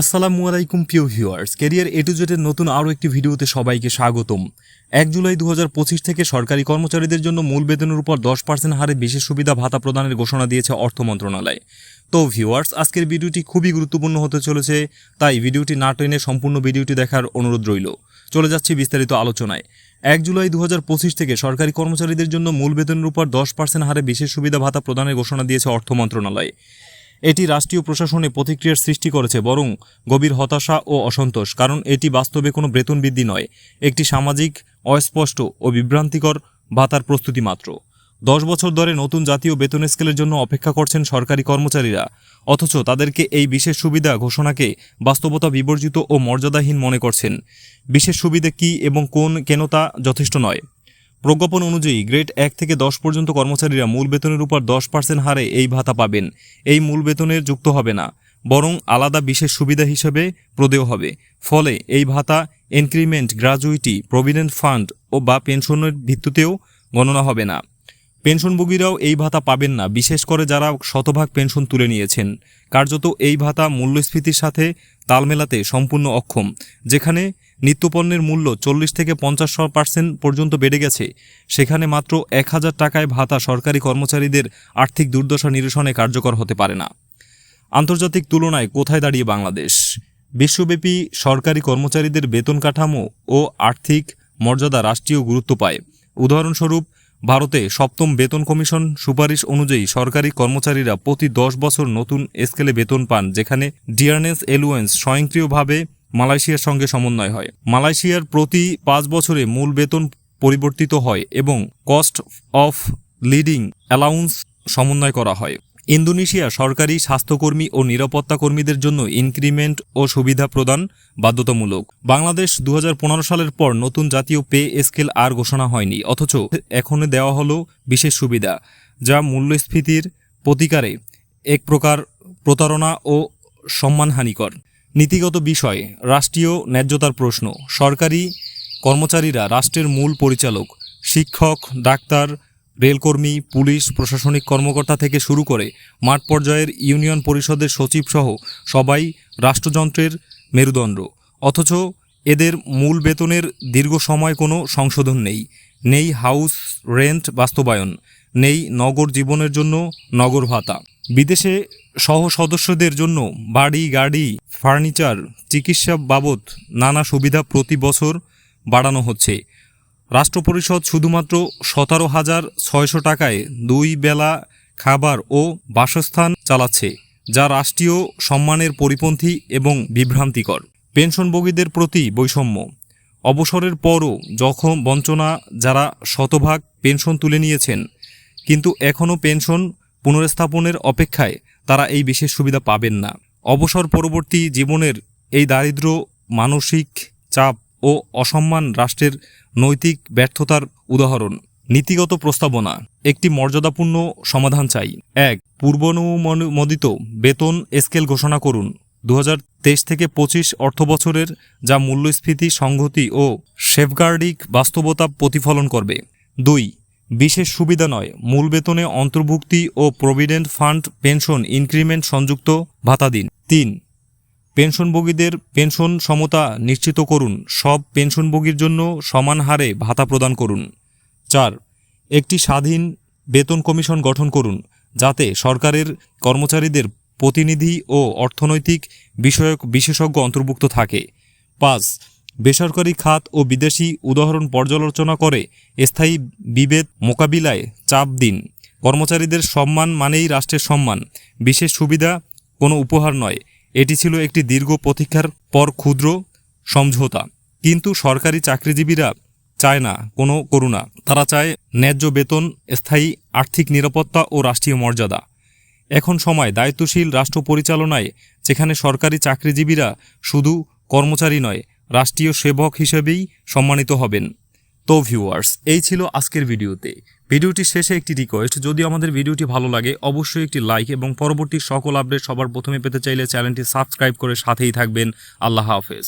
আসসালামু আলাইকুম, প্রিয় ভিউয়ার্স। ক্যারিয়ার এ টু জেডের নতুন আরও একটি ভিডিওতে সবাইকে স্বাগতম। এক জুলাই দু হাজার পঁচিশ থেকে সরকারি কর্মচারীদের জন্য মূল বেতনের উপর দশ পার্সেন্ট হারে বিশেষ সুবিধা ভাতা প্রদানের ঘোষণা দিয়েছে অর্থ মন্ত্রণালয়। তো, ভিউয়ার্স, আজকের ভিডিওটি খুবই গুরুত্বপূর্ণ হতে চলেছে, তাই ভিডিওটি না টেনে সম্পূর্ণ ভিডিওটি দেখার অনুরোধ রইল। চলে যাচ্ছি বিস্তারিত আলোচনায়। এক জুলাই দু হাজার পঁচিশ থেকে সরকারি কর্মচারীদের জন্য মূল বেতনের উপর দশ পার্সেন্ট হারে বিশেষ সুবিধা ভাতা প্রদানের ঘোষণা দিয়েছে অর্থ মন্ত্রণালয়। এটি রাষ্ট্রীয় প্রশাসনে প্রতিক্রিয়ার সৃষ্টি করেছে, বরং গভীর হতাশা ও অসন্তোষ, কারণ এটি বাস্তবে কোনো বেতন বৃদ্ধি নয়, একটি সামাজিক, অস্পষ্ট ও বিভ্রান্তিকর ভাতার প্রস্তুতি মাত্র। দশ বছর ধরে নতুন জাতীয় বেতন স্কেলের জন্য অপেক্ষা করছেন সরকারি কর্মচারীরা, অথচ তাদেরকে এই বিশেষ সুবিধা ঘোষণাকে বাস্তবতা বিবর্জিত ও মর্যাদাহীন মনে করছেন। বিশেষ সুবিধা কী এবং কোন কেন তা যথেষ্ট নয়। প্রজ্ঞাপন অনুযায়ী গ্রেড এক থেকে দশ পর্যন্ত কর্মচারীরা মূল বেতনের উপর দশ পার্সেন্ট হারে এই ভাতা পাবেন। এই মূল বেতনের যুক্ত হবে না, বরং আলাদা বিশেষ সুবিধা হিসেবে প্রদেয় হবে। ফলে এই ভাতা ইনক্রিমেন্ট গ্র্যাজুইটি প্রভিডেন্ট ফান্ড ও বা পেনশনের ভিত্তিতেও গণনা হবে না। পেনশনভোগীরাও এই ভাতা পাবেন না, বিশেষ করে যারা শতভাগ পেনশন তুলে নিয়েছেন। কার্যত এই ভাতা মূল্যস্ফীতির সাথে তাল মেলাতে সম্পূর্ণ অক্ষম, যেখানে নিত্যপণ্যের মূল্য চল্লিশ থেকে পঞ্চাশ পার্সেন্ট পর্যন্ত বেড়ে গেছে। সেখানে মাত্র এক হাজার টাকায় ভাতা সরকারি কর্মচারীদের আর্থিক দুর্দশা নিরসনে কার্যকর হতে পারে না। আন্তর্জাতিক তুলনায় কোথায় দাঁড়িয়ে বাংলাদেশ? বিশ্বব্যাপী সরকারি কর্মচারীদের বেতন কাঠামো ও আর্থিক মর্যাদা রাষ্ট্রীয় গুরুত্ব পায়। উদাহরণস্বরূপ, ভারতে সপ্তম বেতন কমিশন সুপারিশ অনুযায়ী সরকারি কর্মচারীরা প্রতি দশ বছর নতুন স্কেলে বেতন পান, যেখানে ডিয়ারনেস এলুয়েন্স স্বয়ংক্রিয়ভাবে মালয়েশিয়ার সঙ্গে সমন্বয় হয়। মালয়েশিয়ার প্রতি পাঁচ বছরে মূল বেতন পরিবর্তিত হয় এবং কস্ট অফ লিডিং অ্যালাউন্স সমন্বয় করা হয়। ইন্দোনেশিয়া সরকারি স্বাস্থ্যকর্মী ও নিরাপত্তা কর্মীদের জন্য ইনক্রিমেন্ট ও সুবিধা প্রদান বাধ্যতামূলক। বাংলাদেশ দু হাজার পনেরো সালের পর নতুন জাতীয় পে স্কেল আর ঘোষণা হয়নি, অথচ এখন দেওয়া হলো বিশেষ সুবিধা, যা মূল্যস্ফীতির প্রতিকারে এক প্রকার প্রতারণা ও সম্মানহানিকর। নীতিগত বিষয়, রাষ্ট্রীয় ন্যায্যতার প্রশ্ন। সরকারি কর্মচারীরা রাষ্ট্রের মূল পরিচালক, শিক্ষক, ডাক্তার, রেলকর্মী, পুলিশ, প্রশাসনিক কর্মকর্তা থেকে শুরু করে মাঠ পর্যায়ের ইউনিয়ন পরিষদের সচিব সহ সবাই রাষ্ট্রযন্ত্রের মেরুদণ্ড। অথচ এদের মূল বেতনের দীর্ঘ সময় কোনো সংশোধন নেই। নেই হাউস রেন্ট বাস্তবায়ন। নেই নগর জীবনের জন্য নগর ভাতা। বিদেশে সহ সদস্যদের জন্য বাড়ি, গাড়ি, ফার্নিচার, চিকিৎসা বাবদ নানা সুবিধা প্রতি বছর বাড়ানো হচ্ছে। রাষ্ট্র পরিষদ শুধুমাত্র সতেরো হাজার ছয়শো টাকায় দুই বেলা খাবার ও বাসস্থান চালাচ্ছে, যা রাষ্ট্রীয় সম্মানের পরিপন্থী এবং বিভ্রান্তিকর। পেনশনভোগীদের প্রতি বৈষম্য। অবসরের পরও জখম, বঞ্চনা যারা শতভাগ পেনশন তুলে নিয়েছেন কিন্তু এখনও পেনশন পুনরস্থাপনের অপেক্ষায় তারা এই বিশেষ সুবিধা পাবেন না। অবসর পরবর্তী জীবনের এই দারিদ্র, মানসিক চাপ ও অসম্মান রাষ্ট্রের নৈতিক ব্যর্থতার উদাহরণ। নীতিগত প্রস্তাবনা, একটি মর্যাদাপূর্ণ সমাধান চাই। এক, পূর্বানুমোদিত বেতন স্কেল ঘোষণা করুন। দু হাজার তেইশ থেকে পঁচিশ অর্থবছরের যা মূল্যস্ফীতি, সংহতি ও সেফগার্ডিক বাস্তবতা প্রতিফলন করবে। দুই বিশেষ সুবিধা নয়। মূল বেতনে অন্তর্ভুক্তি ও প্রভিডেন্ট ফান্ড, পেনশন ইনক্রিমেন্ট সংযুক্ত ভাতা দিন। তিন, পেনশনভোগীদের পেনশন সমতা নিশ্চিত করুন। সব পেনশনভোগীর জন্য সমান হারে ভাতা প্রদান করুন। চার, একটি স্বাধীন বেতন কমিশন গঠন করুন, যাতে সরকারের কর্মচারীদের প্রতিনিধি ও অর্থনৈতিক বিষয়ক বিশেষজ্ঞ অন্তর্ভুক্ত থাকে। পাঁচ বেসরকারি খাত ও বিদেশি উদাহরণ পর্যালোচনা করে স্থায়ী বিভেদ মোকাবিলায় চাপ দিন। কর্মচারীদের সম্মান মানেই রাষ্ট্রের সম্মান। বিশেষ সুবিধা কোনো উপহার নয়। এটি ছিল একটি দীর্ঘ প্রতীক্ষার পর ক্ষুদ্র সমঝোতা। কিন্তু সরকারি চাকরিজীবীরা চায় না, কোনো করুণা তারা চায় ন্যায্য বেতন, স্থায়ী আর্থিক নিরাপত্তা ও রাষ্ট্রীয় মর্যাদা। এখন সময় দায়িত্বশীল রাষ্ট্র পরিচালনায়, যেখানে সরকারি চাকরিজীবীরা শুধু কর্মচারী নয় রাষ্ট্রীয় সেবক হিসেবেই সম্মানিত হবেন। তো ভিউয়ার্স এই ছিল আজকের ভিডিওতে। ভিডিওটি শেষে একটি রিকোয়েস্ট যদি আমাদের ভিডিওটি ভালো লাগে, অবশ্যই একটি লাইক এবং পরবর্তী সকল আপডেট সবার প্রথমে পেতে চাইলে চ্যানেলটি সাবস্ক্রাইব করে সাথেই থাকবেন। আল্লাহ হাফেজ।